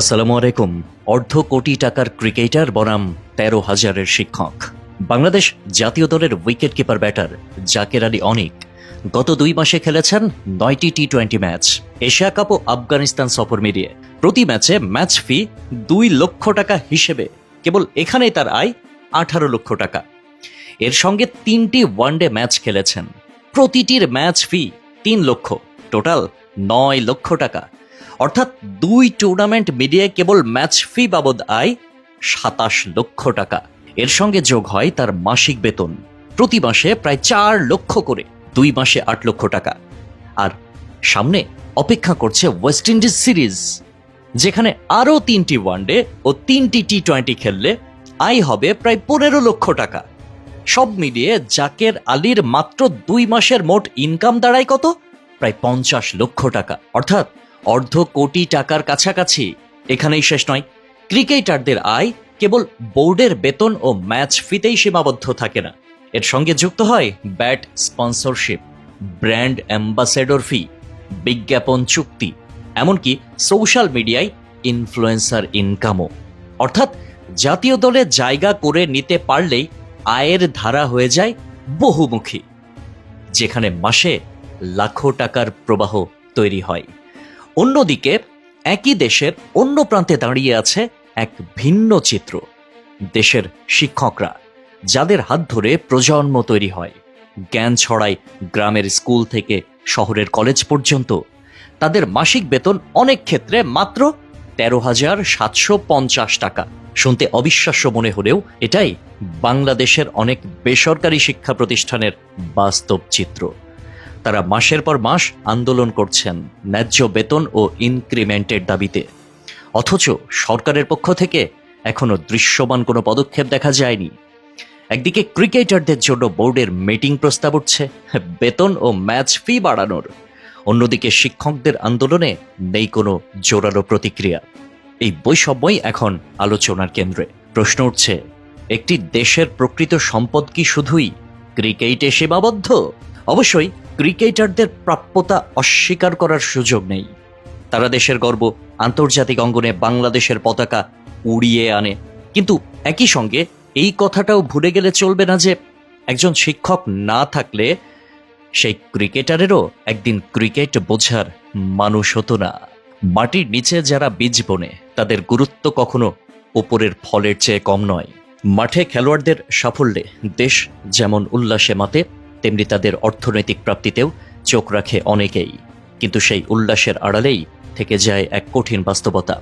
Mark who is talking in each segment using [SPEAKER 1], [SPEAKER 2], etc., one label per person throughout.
[SPEAKER 1] আসসালামু আলাইকুম। অর্ধ কোটি টাকার ক্রিকেটার বনাম তেরো হাজারের শিক্ষক। বাংলাদেশ জাতীয় দলের wicket keeper batter Jaker Ali Anik গত দুই মাসে খেলেছেন নয়টি T twenty match. Asia Cup ও আফগানিস্তান সফর মিলিয়ে প্রতি ম্যাচে ম্যাচ ফি দুই লক্ষ টাকা হিসেবে, কেবল এখানেই তার আয় আঠারো লক্ষ টাকা। এর সঙ্গে তিনটি ওয়ানডে ম্যাচ খেলেছেন। প্রতিটির ম্যাচ ফি তিন লক্ষ, টোটাল নয় লক্ষ টাকা। অর্থাৎ দুই টুর্নামেন্ট মিলিয়ে কেবল ম্যাচ ফি বাবদ আয় সাতাশ লক্ষ টাকা। এর সঙ্গে যোগ হয় তার মাসিক বেতন। প্রতি মাসে প্রায় চার লক্ষ করে, দুই মাসে আট লক্ষ টাকা। আর সামনে অপেক্ষা করছে ওয়েস্ট ইন্ডিজ সিরিজ যেখানে আরও তিনটি ওয়ানডে ও তিনটি টি টোয়েন্টি খেললে আয় হবে প্রায় পনেরো লক্ষ টাকা। সব মিলিয়ে জাকের আলীর মাত্র দুই মাসের মোট ইনকাম দাঁড়ায় কত? প্রায় পঞ্চাশ লক্ষ টাকা। অর্থাৎ অর্ধ কোটি টাকার কাছাকাছি। এখানেই শেষ নয়। ক্রিকেটারদের আয় কেবল বোর্ডের বেতন ও ম্যাচ ফিতেই সীমাবদ্ধ থাকে না। এর সঙ্গে যুক্ত হয় bat sponsorship, brand ambassador fee, বিজ্ঞাপন চুক্তি, এমনকি সোশ্যাল মিডিয়ায় ইনফ্লুয়েন্সার ইনকামও। অর্থাৎ জাতীয় দলে জায়গা করে নিতে পারলেই আয়ের ধারা হয়ে যায় বহুমুখী, যেখানে মাসে লাখো টাকার প্রবাহ তৈরি হয়। অন্যদিকে, একই দেশের অন্য প্রান্তে দাঁড়িয়ে আছে এক ভিন্ন চিত্র, দেশের শিক্ষকরা, যাদের হাত ধরে প্রজন্ম তৈরি হয়। জ্ঞান ছড়ায় গ্রামের স্কুল থেকে শহরের কলেজ পর্যন্ত। তাদের মাসিক বেতন অনেক ক্ষেত্রে মাত্র তেরো হাজার সাতশো পঞ্চাশ টাকা। শুনতে অবিশ্বাস্য মনে হলেও এটাই বাংলাদেশের অনেক বেসরকারি শিক্ষা প্রতিষ্ঠানের বাস্তব চিত্র। তারা মাসের পর মাস আন্দোলন করছেন ন্যায্য বেতন ও ইনক্রিমেন্টের দাবিতে। অথচ সরকারের পক্ষ থেকে এখনও দৃশ্যমান কোনো পদক্ষেপ দেখা যায়নি। একদিকে ক্রিকেটারদের জন্য বোর্ডের মিটিং প্রস্তাব উঠছে, বেতন ও ম্যাচ ফি বাড়ানোর। অন্যদিকে শিক্ষকদের আন্দোলনে নেই কোনো জোরালো প্রতিক্রিয়া। এই বৈষম্যই এখন আলোচনার কেন্দ্রে। প্রশ্ন উঠছে, একটি দেশের প্রকৃত সম্পদ কি শুধুই ক্রিকেটে সীমাবদ্ধ? অবশ্যই ক্রিকেটারদের প্রাপ্যতা অস্বীকার করার সুযোগ নেই। তারা দেশের গর্ব, আন্তর্জাতিক অঙ্গনে বাংলাদেশের পতাকা উড়িয়ে আনে। কিন্তু একই সঙ্গে এই কথাটাও ভুলে গেলে চলবে না যে, একজন শিক্ষক না থাকলে সেই ক্রিকেটারেরও একদিন ক্রিকেট বোঝার মানুষ হতো না। মাটির নিচে যারা বীজ বনে, তাদের গুরুত্ব কখনো ওপরের ফলের চেয়ে কম নয়। মাঠে খেলোয়াড়দের সাফল্যে দেশ যেমন উল্লাসে মাতে তেমনি তাদের অর্থনৈতিক প্রাপ্তিতেও চোখ রাখে অনেকেই, কিন্তু সেই উল্লাসের আড়ালেই থেকে যায় এক কঠিন বাস্তবতা,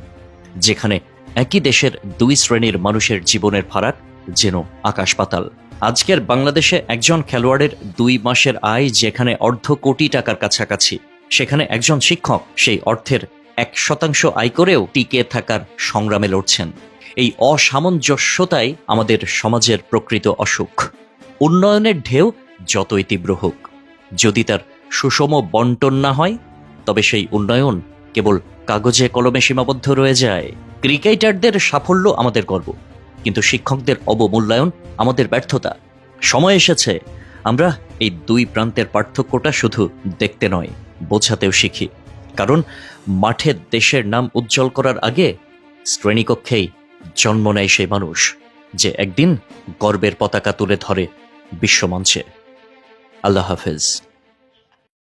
[SPEAKER 1] যেখানে একই দেশের দুই শ্রেণির মানুষের জীবনের ফারাক যেন আকাশ পাতাল। আজকের বাংলাদেশে একজন খেলোয়াড়ের দুই মাসের আয় যেখানে অর্ধ কোটি টাকার কাছাকাছি, সেখানে একজন শিক্ষক সেই অর্থের এক শতাংশ আয় করেও টিকে থাকার সংগ্রামে লড়ছেন। এই অসামঞ্জস্যতাই আমাদের সমাজের প্রকৃত অসুখ। উন্নয়নের ঢেউ যতই তীব্র হোক। যদি তার সুষম বন্টন না হয়, তবে সেই উন্নয়ন কেবল কাগজে কলমে সীমাবদ্ধ রয়ে যায়। ক্রিকেটারদের সাফল্য আমাদের গর্ব, কিন্তু শিক্ষকদের অবমূল্যায়ন আমাদের ব্যর্থতা। সময় এসেছে, আমরা এই দুই প্রান্তের পার্থক্যটা শুধু দেখতে নয়, বোঝাতেও শিখি। কারণ মাঠে দেশের নাম উজ্জ্বল করার আগে শ্রেণীকক্ষেই জন্ম নেয় সেই মানুষ, যে একদিন গর্বের পতাকা তুলে ধরে বিশ্বমঞ্চে। আল্লাহ হাফেজ